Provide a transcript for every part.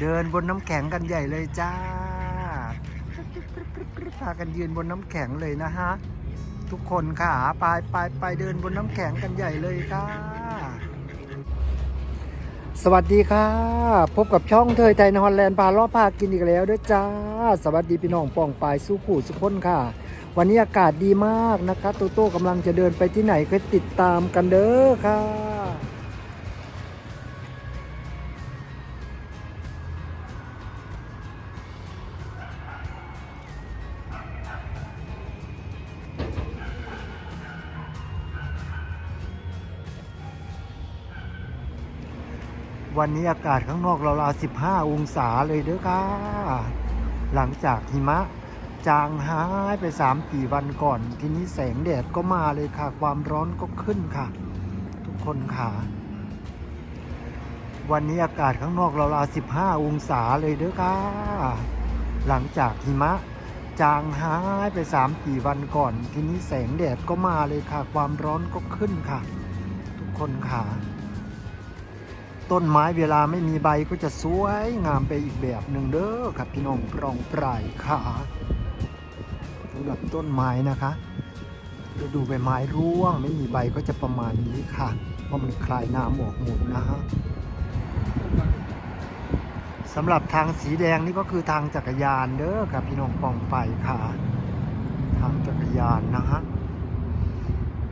เดินบนน้ำแข็งกันใหญ่เลยจ้าพากันยืนบนน้ำแข็งเลยนะฮะ ทุกคนค่ะไปไปไปเดินบนน้ำแข็งกันใหญ่เลยค่ะ สวัสดีค่ะ พบกับช่องเทยไทยนฮอลแลนด์พาล้อพากินอีกแล้วด้วยจ้า สวัสดีพี่น้องป่องปายสู้ขู่สุขคนค่ะ วันนี้อากาศดีมากนะคะโตโต้กำลังจะเดินไปที่ไหนก็ติดตามกันเด้อค่ะ วันนี้อากาศข้างนอกเราวๆ15 องศาเลยเด้อค่ะ หลังจากหิมะ จางหายไป3 4วันก่อน ทีนี้แสงแดดก็มาเลยค่ะ ความร้อนก็ขึ้นค่ะ ทุกคนค่ะ วันนี้อากาศข้างนอกเราวๆ15 องศาเลยเด้อค่ะ หลังจากหิมะ จางหายไป3 4วันก่อน ทีนี้แสงแดดก็มาเลยค่ะ ความร้อนก็ขึ้นค่ะ ทุกคนค่ะ ต้นไม้เวลาไม่มีใบก็จะสวยงามไปอีกแบบหนึ่งเด้อครับพี่น้องปรองปลายขาสำหรับต้นไม้นะคะฤดูใบไม้ร่วงไม่มีใบก็จะประมาณนี้ค่ะ เพราะมันคลายน้ำออกหมดนะฮะสำหรับทางสีแดงนี่ก็คือทางจักรยานเด้อครับพี่น้องปองไปค่ะ ทางจักรยานนะฮะ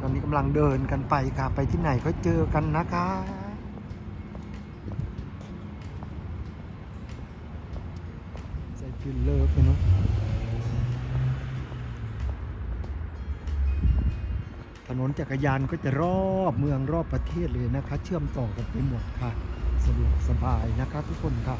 ตอนนี้กำลังเดินกันไปค่ะ ไปที่ไหนก็เจอกันนะคะ ใส่ ฟิลเลอร์ไปเนาะถนนจักรยานก็จะรอบเมืองรอบประเทศเลยนะคะ เชื่อมต่อกันไปหมดค่ะ สะดวกสบายนะคะทุกคนค่ะ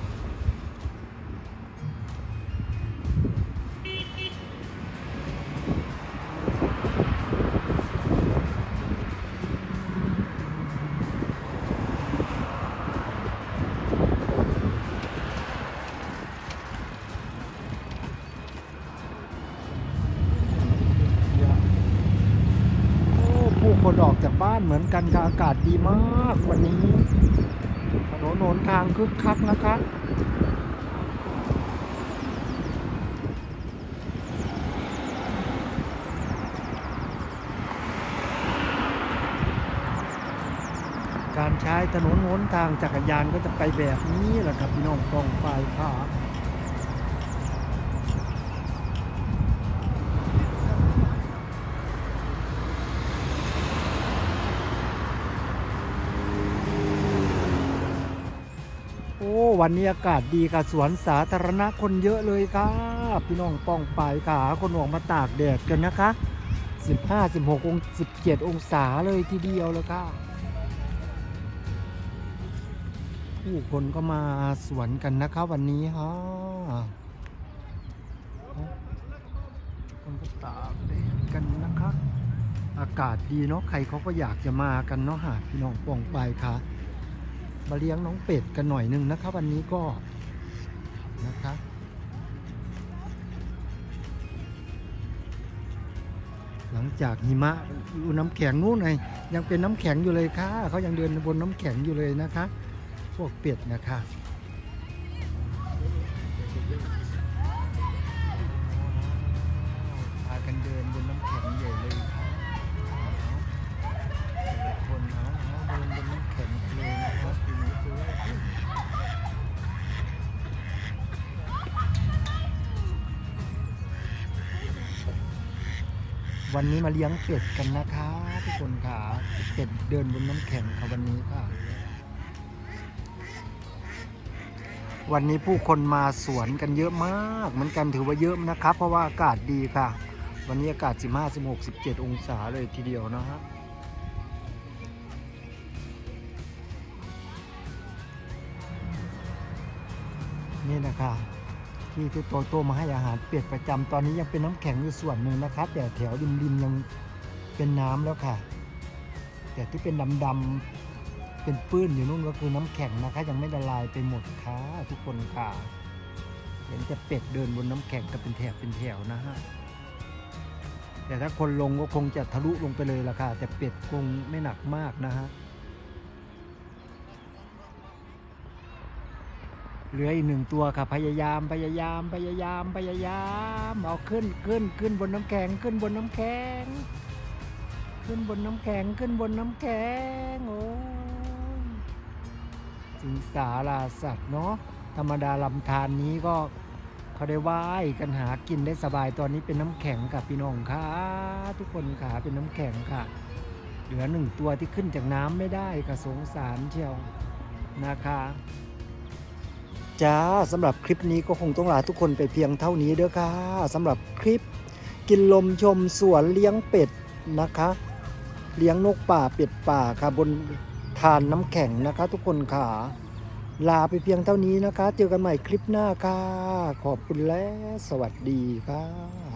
คนออกจากบ้านเหมือนกันค่ะอากาศดีมากวันนี้ถนนหนทางคึกคักนะคะการใช้ถนนหนทางจักรยานก็จะไปแบบนี้แหละครับพี่น้องกองปลายขา วันนี้อากาศดีค่ะสวนสาธารณะคนเยอะเลยค่ะพี่น้องป้องปลายขาคนออกมาตากแดดกันนะคะ 15 16อง17 องศาเลยทีเดียวเลยค่ะผู้คนก็มาสวนกันนะคะวันนี้ฮะคนก็ตากแดดกันนะคะ อากาศดีเนาะใครเขาก็อยากจะมากันเนาะหาพี่น้องป้องปลายค่ะ มาเลี้ยงน้องเป็ดกันหน่อยหนึงนะครับวันนี้ก็นะครับหลังจากหิมะอยู่น้ำแข็งนู่นไงยังเป็นน้ำแข็งอยู่เลยค่ะเขายังเดินบนน้ำแข็งอยู่เลยนะคะ พวกเป็ดนะคะ วันนี้มาเลี้ยงเป็ดกันนะคะทุกคนค่ะเป็ดเดินบนน้ำแข็งค่ะวันนี้ค่ะ วันนี้ผู้คนมาสวนกันเยอะมากเหมือนกันถือว่าเยอะนะครับ เพราะว่าอากาศดีค่ะ วันนี้อากาศ 15 16 17 องศาเลยทีเดียวนะฮะนี่นะคะ ที่ที่โตโตมาให้อาหารเป็ดประจำตอนนี้ยังเป็นน้ำแข็งอยู่ส่วนหนึ่งนะครับ แต่แถวริมๆยังเป็นน้ำแล้วค่ะ แต่ที่เป็นดำๆเป็นปื้นอยู่นู่นก็คือน้ำแข็งนะคะ ยังไม่ละลายไปหมดค่ะทุกคนค่ะ เห็นแต่เป็ดเดินบนน้ำแข็งก็เป็นแถบเป็นแถวนะฮะแต่ถ้าคนลงก็คงจะทะลุลงไปเลยละค่ะ แต่เป็ดคงไม่หนักมากนะฮะ เหลืออีกหนึ่งตัวค่ะพยายามพยายามพยายามพยายามเอาขึ้นขึ้นขึ้นบนน้ำแข็งขึ้นบนน้ำแข็ง ขึ้นบนน้ำแข็งขึ้นบนน้ำแข็งโอ้ยสิงสาราสัตว์เนาะธรรมดาลำธารนี้ก็เขาได้ว่ายกันหากินได้สบายตอนนี้เป็นน้ำแข็งค่ะพี่น้องค่ะทุกคนค่ะเป็นน้ำแข็งค่ะ เหลือหนึ่งตัวที่ขึ้นจากน้ำไม่ได้ค่ะสงสารเชียวนะคะ จ้าสำหรับคลิปนี้ก็คงต้องลาทุกคนไปเพียงเท่านี้เด้อค่ะสำหรับคลิป กินลมชมสวนเลี้ยงเป็ดนะคะ เลี้ยงนกป่าเป็ดป่าค่ะบนทานน้ำแข็งนะคะ ทุกคนค่ะ ลาไปเพียงเท่านี้นะคะ เจอกันใหม่คลิปหน้าค่ะ ขอบคุณและสวัสดีค่ะ